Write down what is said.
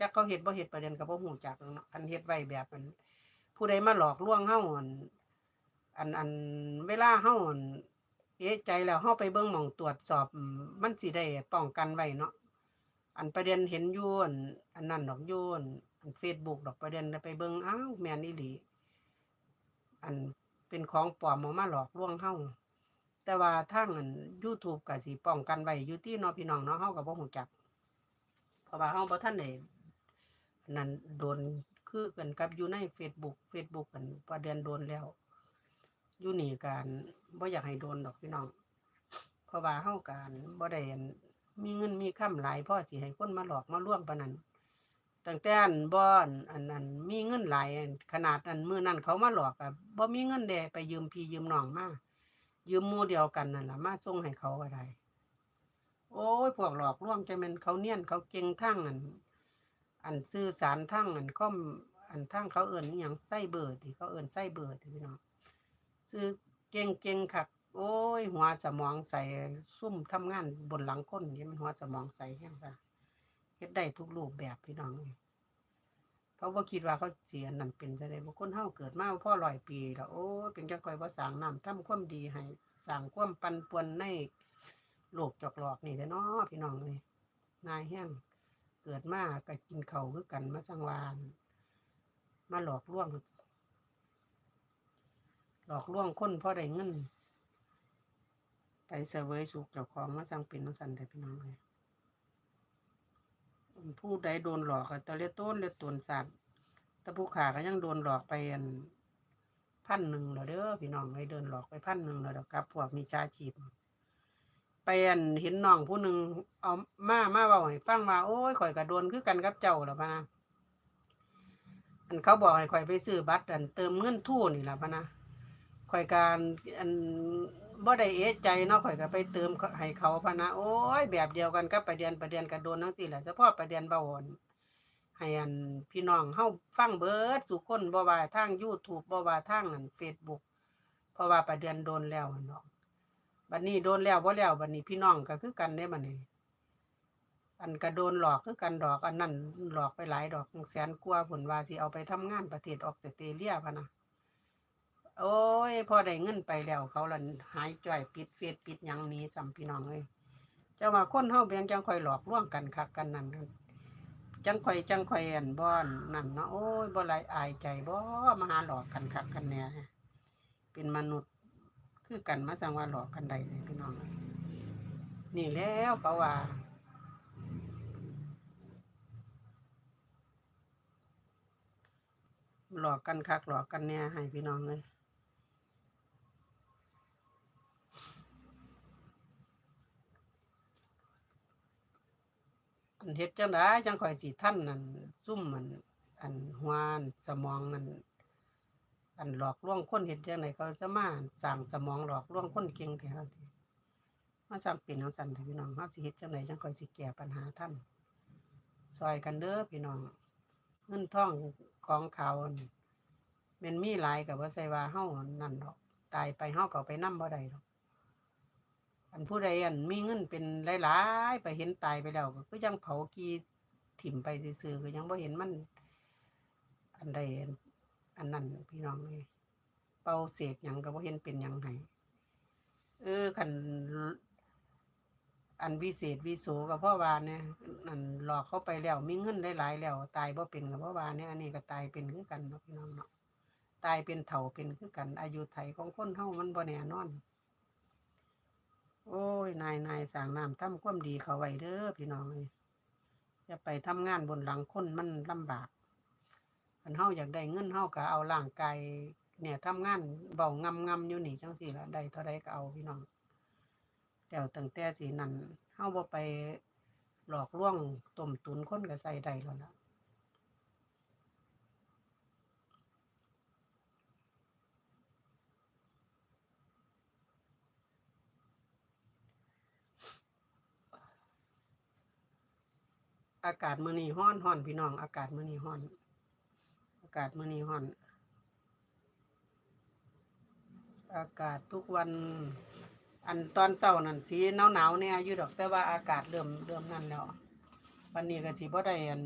จักเขาเฮ็ดบ่เฮ็ดประเด็นก็บ่ฮู้จักเนาะคันเฮ็ดไว้แบบมันผู้ใดมาหลอกลวงเฮาอันอันอันเวลาเฮาอั่นเอ๊ะใจแล้วเฮาไปเบิ่งหม้องตรวจสอบมันสิได้ป้องกันไว้เนาะอันประเด็นเห็นยู่นอันนั้นดอกยู่นอัน Facebook ดอกประเด็นไปเบิ่งอ้าวแม่นอีหลีอันเป็นของปลอมเอามาหลอกลวงเฮาแต่ว่าทางอัน YouTube ก็สิป้องกันไว้อยู่ติเนาะพี่น้องเนาะเฮาก็บ่ฮู้จักเพราะว่าเฮาบ่ทันได้อั นนั้นโดนคือกันกับอยู่ใน Facebook Facebook กันประเดือนโดนแล้วอยู่นี่การบ่อยากให้โดนดอกพี่น้องเพราะว่าเฮาการบ่ได้อันมีเงินมีคำหลายพอสิให้คนมาหลอกมาล่วงปานนั้นตั้งแต่อันบ่อนอันนั้นมีเงินหลายขนาดอันมื้อนั้นเขามาหลอกก็บ่มีเงินแดไปยืมพี่ยืมน้องมายืมมู่เดียวกันนั่นล่ะมาส่งให้เขาก็ได้โอ้ยพวกหลอกล่วงจะแม่นเขาเนียนเขาเก่งทั้งอัน อันสื่อสารทั้งอันคอมอันทั้งเขาเอิ้นอิหยังไซเบอร์ที่เขาเอิ้นไซเบอร์ที่พี่น้องสื่อเก่งเก่งคักโอ้ย หัวสมองใส่ซุ่มทำงานบนหลังคนนี่มันหัวสมองใส่แฮงซะเฮ็ดได้ทุกรูปแบบพี่น้องเอ้ยเขาบ่คิดว่าเขาสิอันนั้นเป็นจังได๋บ่คนเฮาเกิดมาพ่อร้อยปีแล้วโอ้ยเป็นจังคอยบ่สร้างน้ำทำความดีให้สร้างความปันป่วนในโลกจอกหลอกนี่แหละเนาะพี่น้องเอ้ยนายแห้ง เกิดมาก็กินเขาคือกันมาจังวานมาหลอกลวง หลอกลวงคนเพราะได้เงิน ไปเสวยสุขเจ้าของมาจังเป็นจังซั่นแต่พี่น้องเอ้ยผู้ใดโดนหลอกก็ตะเลียต้นเลียตนสัตว์ต่ผู้ขาก็ยังโดนหลอกไปอันพันหนึ่งแล้วเด้อพี่น้องไอ้เดินหลอกไปพันหนึ่งแล้วเด้อกับพวกมีชาชีพ ไปอันเห็นน้องผู้หนึ่งเอามามาเว้าให้ฟังว่าโอ้ยข่อยก็โดนคือกันกับเจ้าแล้วพะนะอันเขาบอกให้ข่อยไปซื้อบัตรอันเติมเงินทู่นี่ล่ะพะนะข่อยการอันบ่ได้เอะใจเนาะข่อยก็ไปเติมให้เขาพะนะโอ้ยแบบเดียวกันกับประเดียนประเดียนก็โดนจังซี่แหละเฉพาะประเดียนเบาอ่อนให้อันพี่น้องเฮาฟังเบิร์ดสุคนบ่ว่าทาง YouTube บ่ว่าทางอัน Facebook เพราะว่าประเดียนโดนแล้วเนาะ บัดนี้โดนแล้วบ่แล้วบัดนี้พี่น้องก็คือกันเด้บัดนี้ อันก็โดนหลอกคือกันดอกอันนั้นหลอกไปหลายดอกแสนกว่าผลว่าสิเอาไปทำงานประเทศออสเตรเลียพะนะโอ้ยพอได้เงินไปแล้ว เขาลันหายจ้อยปิดเฟซปิดยังนี้ซ้ำพี่น้องเอ้ยจ้าว่าคนเฮาเพียงจังคอยหลอกล่วงกันคักกันนั่นจังคอยจังคอยอันบอนนั่นเนาะโอ้ยบ่หลายอายใจบ่มาหาหลอกกันคักกันแหน่ยเป็นมนุษย์ คือกันมาจังว่าหลอกกันใดเลยพี่น้องเอ้ยนี่แล้วเขาว่าหลอกกันคักหลอกกันเนี่ยให้พี่น้องเลยอันเฮ็ดจังไดจังข่อยสิท่านนั่นซุ่มมันอันหัวอันสมองนั่น อันหลอกลวงคนเฮ็ดจังไดเขาจะมาสร้างสมองหลอกลวงคนเก่งแท้ติมาสร้างเป็นจังซั่นพี่น้องเฮาสิเฮ็ดจังไดจังข่อยสิแก้ปัญหาท่านซอยกันเด้อพี่น้องเงินท่องของเขานี่แม่นมีหลายก็บ่ใช่ว่าเฮานั่นดอก ตายไปเฮาก็เอาไปนำบ่ได้ดอกอันผู้ใดอันมีเงินเป็นหลายๆไปเห็นตายไปแล้วก็คือจังเผากีถิ่มไปซื่อๆก็ยังบ่เห็นมัน อันใด อันนั้นพี่น้องเอ้ยเป่าเสกหยังก็บ่เห็นเป็นหยังให้เออคันอันวิเศษวิโสก็เพราะว่าเนี่ยอันหลอกเขาไปแล้วมีเงินหลายๆแล้ว ตายบ่เป็นก็เพราะว่าเนี่ยอันนี้ก็ตายเป็นคือกันเนาะพี่น้องเนาะตายเป็นเฒ่าเป็นคือกัน อายุไขของคนเฮามันบ่แน่นอน โอ้ยนายนายสร้างน้ำทำความดีเขาไว้เด้อพี่น้องเอ้ยอย่าไปทำงานบนหลังคนมันลำบาก คันเฮาอยากได้เงินเฮาก็เอาร่างกายเนี่ยทำงานเบางำงำอยู่นี่จังซี่ละได้เท่าใดก็เอาพี่น้องแล้วตั้งแต่สินั่นเฮาบ่ไปหลอกลวงต้มตุนคนก็ใส่ได้แล้วล่ะอากาศมื้อนี้ร้อนร้อนพี่น้อง อากาศมื้อนี้ร้อน อากาศมื้อนี้ฮ้อน อากาศทุกวัน อันตอนเช้านั่นสีหนาวๆแหน่อยู่ดอกแต่ว่าอากาศเริ่มเริ่มนั่นแล้ว วันนี้ก็สิบ่ได้อัน